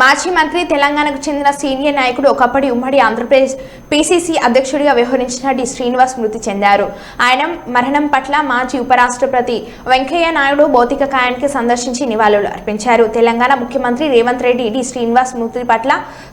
మాజీ మంత్రి తెలంగాణకు చెందిన సీనియర్ నాయకుడు ఒకప్పటి ఉమ్మడి ఆంధ్రప్రదేశ్ పీసీసీ అధ్యక్షుడిగా వ్యవహరించిన డి. శ్రీనివాస్ మృతి చెందారు. ఆయన మరణం పట్ల మాజీ ఉపరాష్ట్రపతి వెంకయ్య నాయుడు భౌతిక కాయానికి సందర్శించి నివాళులు అర్పించారు. తెలంగాణ ముఖ్యమంత్రి రేవంత్ రెడ్డి డి. శ్రీనివాస్ మృతి పట్ల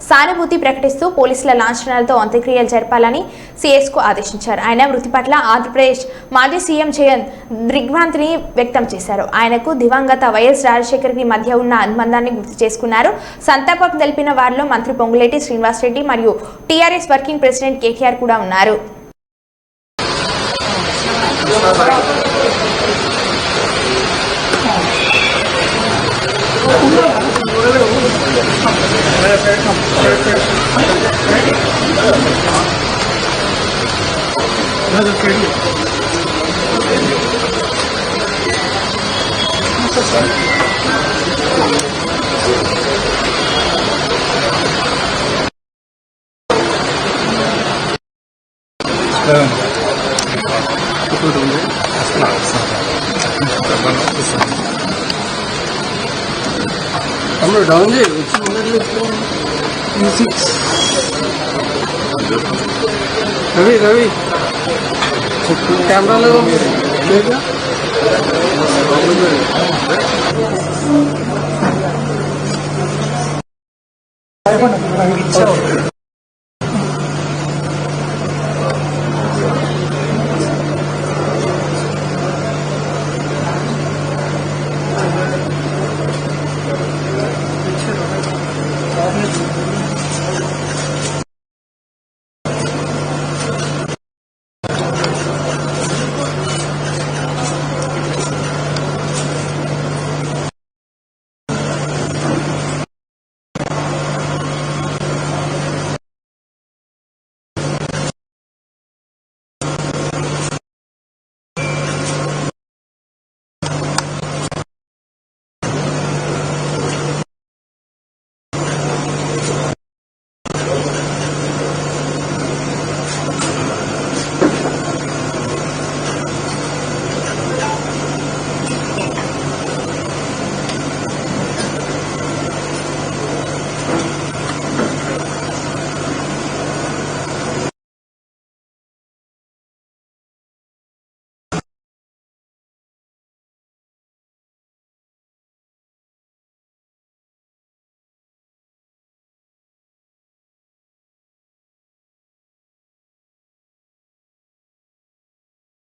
సానుభూతి ప్రకటిస్తూ పోలీసుల లాంఛనాలతో అంత్యక్రియలు జరపాలని సిఎస్కు ఆదేశించారు. ఆయన మృతి పట్ల ఆంధ్రప్రదేశ్ మాజీ సీఎం జగన్ దిగ్భ్రాంతిని వ్యక్తం చేశారు. ఆయనకు దివంగత వైఎస్ రాజశేఖర్కి మధ్య ఉన్న అనుబంధాన్ని గుర్తు చేసుకున్నారు. సంతాపం తెలిపిన వారిలో మంత్రి పొంగులేటి శ్రీనివాసరెడ్డి మరియు టీఆర్ఎస్ వర్కింగ్ ప్రెసిడెంట్ కేటీఆర్ కూడా ఉన్నారు. Ee, buyurun. আমরা ডাউনে সিক্স రవి రవి కెమెరాలో లేదా ఇచ్చావు